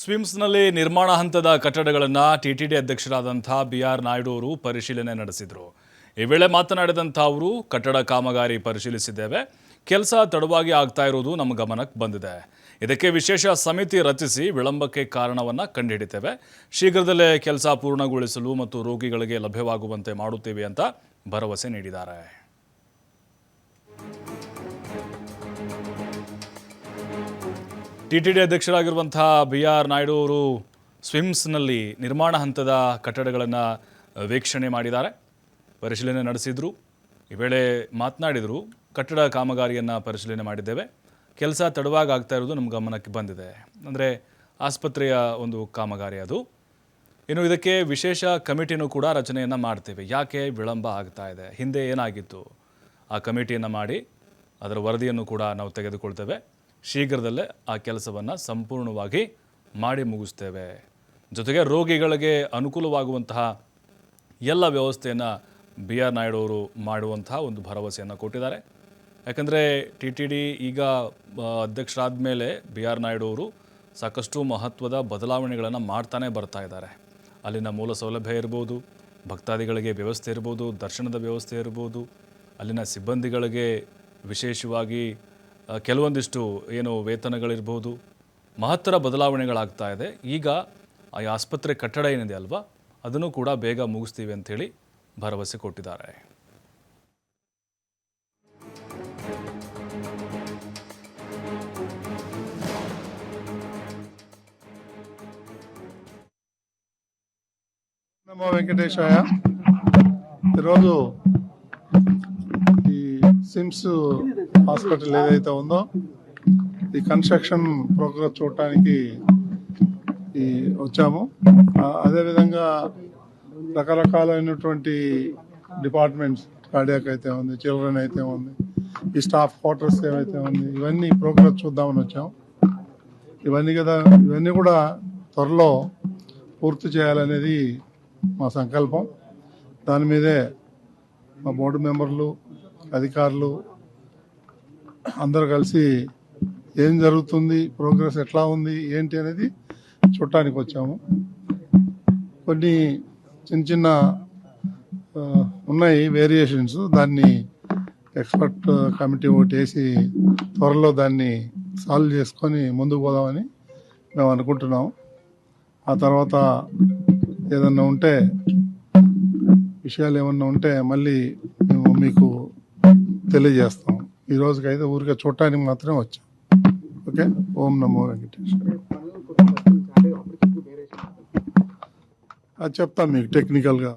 ಸ್ವಿಮ್ಸ್ನಲ್ಲಿ ನಿರ್ಮಾಣ ಹಂತದ ಕಟ್ಟಡಗಳನ್ನು ಟಿಟಿಡಿ ಅಧ್ಯಕ್ಷರಾದಂಥ ಬಿ ಆರ್ ನಾಯ್ಡು ಅವರು ಪರಿಶೀಲನೆ ನಡೆಸಿದರು. ಈ ವೇಳೆ ಮಾತನಾಡಿದಂಥ ಅವರು, ಕಟ್ಟಡ ಕಾಮಗಾರಿ ಪರಿಶೀಲಿಸಿದ್ದೇವೆ. ಕೆಲಸ ತಡವಾಗಿ ಆಗ್ತಾ ಇರುವುದು ನಮ್ಮ ಗಮನಕ್ಕೆ ಬಂದಿದೆ. ಇದಕ್ಕೆ ವಿಶೇಷ ಸಮಿತಿ ರಚಿಸಿ ವಿಳಂಬಕ್ಕೆ ಕಾರಣವನ್ನು ಕಂಡುಹಿಡಿತೇವೆ ಶೀಘ್ರದಲ್ಲೇ ಕೆಲಸ ಪೂರ್ಣಗೊಳಿಸಲು ಮತ್ತು ರೋಗಿಗಳಿಗೆ ಲಭ್ಯವಾಗುವಂತೆ ಮಾಡುತ್ತೇವೆ ಅಂತ ಭರವಸೆ ನೀಡಿದ್ದಾರೆ. ಟಿಟಿಡಿ ಅಧ್ಯಕ್ಷರಾಗಿರುವಂತಹ ಬಿ ಆರ್ ನಾಯ್ಡು ಅವರು ಸ್ವಿಮ್ಸ್ನಲ್ಲಿ ನಿರ್ಮಾಣ ಹಂತದ ಕಟ್ಟಡಗಳನ್ನು ವೀಕ್ಷಣೆ ಮಾಡಿದ್ದಾರೆ. ಪರಿಶೀಲನೆ ನಡೆಸಿದರು. ಈ ವೇಳೆ ಮಾತನಾಡಿದರು, ಕಟ್ಟಡ ಕಾಮಗಾರಿಯನ್ನು ಪರಿಶೀಲನೆ ಮಾಡಿದ್ದೇವೆ. ಕೆಲಸ ತಡವಾಗಿ ಆಗ್ತಾ ಇರೋದು ನಮ್ಮ ಗಮನಕ್ಕೆ ಬಂದಿದೆ. ಅಂದರೆ ಆಸ್ಪತ್ರೆಯ ಒಂದು ಕಾಮಗಾರಿ ಅದು. ಇನ್ನು ಇದಕ್ಕೆ ವಿಶೇಷ ಕಮಿಟಿನೂ ಕೂಡ ರಚನೆಯನ್ನು ಮಾಡ್ತೇವೆ. ಯಾಕೆ ವಿಳಂಬ ಆಗ್ತಾ ಇದೆ? ಹಿಂದೆ ಏನಾಗಿತ್ತು? ಆ ಕಮಿಟಿಯನ್ನು ಮಾಡಿ ಅದರ ವರದಿಯನ್ನು ಕೂಡ ನಾವು ತೆಗೆದುಕೊಳ್ತೇವೆ. ಶೀಘ್ರದಲ್ಲೇ ಆ ಕೆಲಸವನ್ನು ಸಂಪೂರ್ಣವಾಗಿ ಮಾಡಿ ಮುಗಿಸ್ತೇವೆ. ಜೊತೆಗೆ ರೋಗಿಗಳಿಗೆ ಅನುಕೂಲವಾಗುವಂತಹ ಎಲ್ಲ ವ್ಯವಸ್ಥೆಯನ್ನು ಬಿ ಆರ್ ನಾಯ್ಡು ಅವರು ಮಾಡುವಂತಹ ಒಂದು ಭರವಸೆಯನ್ನು ಕೊಟ್ಟಿದ್ದಾರೆ. ಯಾಕಂದರೆ ಟಿ ಟಿ ಡಿ ಈಗ ಅಧ್ಯಕ್ಷರಾದ ಮೇಲೆ ಬಿ ಆರ್ ನಾಯ್ಡು ಅವರು ಸಾಕಷ್ಟು ಮಹತ್ವದ ಬದಲಾವಣೆಗಳನ್ನು ಮಾಡ್ತಾನೆ ಬರ್ತಾ ಇದ್ದಾರೆ. ಅಲ್ಲಿನ ಮೂಲ ಸೌಲಭ್ಯ ಇರ್ಬೋದು, ಭಕ್ತಾದಿಗಳಿಗೆ ವ್ಯವಸ್ಥೆ ಇರ್ಬೋದು, ದರ್ಶನದ ವ್ಯವಸ್ಥೆ ಇರ್ಬೋದು, ಅಲ್ಲಿನ ಸಿಬ್ಬಂದಿಗಳಿಗೆ ವಿಶೇಷವಾಗಿ ಕೆಲವೊಂದಿಷ್ಟು ಏನು ವೇತನಗಳಿರ್ಬೋದು ಮಹತ್ತರ ಬದಲಾವಣೆಗಳಾಗ್ತಾ ಇದೆ ಈಗ ಆ ಆಸ್ಪತ್ರೆ ಕಟ್ಟಡ ಏನಿದೆ ಅಲ್ವಾ ಅದನ್ನು ಕೂಡ ಬೇಗ ಮುಗಿಸ್ತೀವಿ ಅಂಥೇಳಿ ಭರವಸೆ ಕೊಟ್ಟಿದ್ದಾರೆ నమో వెంకటేశాయ ఈరోజు ఈ సిమ్స్ హాస్పిటల్ ఏదైతే ఉందో ఈ కన్స్ట్రక్షన్ ప్రోగ్రెస్ చూడటానికి ఈ వచ్చాము. అదేవిధంగా రకరకాలైనటువంటి డిపార్ట్మెంట్స్ కార్డియాక్ అయితే ఉంది చిల్డ్రన్ అయితే ఉంది ఈ స్టాఫ్ క్వార్టర్స్ ఏవైతే ఉంది ఇవన్నీ ప్రోగ్రెస్ చూద్దామని వచ్చాము. ఇవన్నీ కదా ఇవన్నీ కూడా త్వరలో పూర్తి చేయాలనేది మా సంకల్పం. దాని మీదే మా బోర్డు మెంబర్లు అధికారులు అందరూ కలిసి ఏం జరుగుతుంది ప్రోగ్రెస్ ఎట్లా ఉంది ఏంటి అనేది చూడటానికి వచ్చాము. కొన్ని చిన్న చిన్న ఉన్నాయి వేరియేషన్స్ దాన్ని ఎక్స్పర్ట్ కమిటీ ఒకటి వేసి త్వరలో దాన్ని సాల్వ్ చేసుకొని ముందుకు పోదామని మేము అనుకుంటున్నాం ఆ తర్వాత ఏదన్నా ఉంటే విషయాలు ఏమన్నా ఉంటే మళ్ళీ మేము మీకు తెలియజేస్తాం. ఈ రోజుకైతే ఊరికే చూడటానికి మాత్రమే వచ్చాం. ఓకే? ఓం నమో వెంకటేశ్వర అది చెప్తాం మీకు టెక్నికల్గా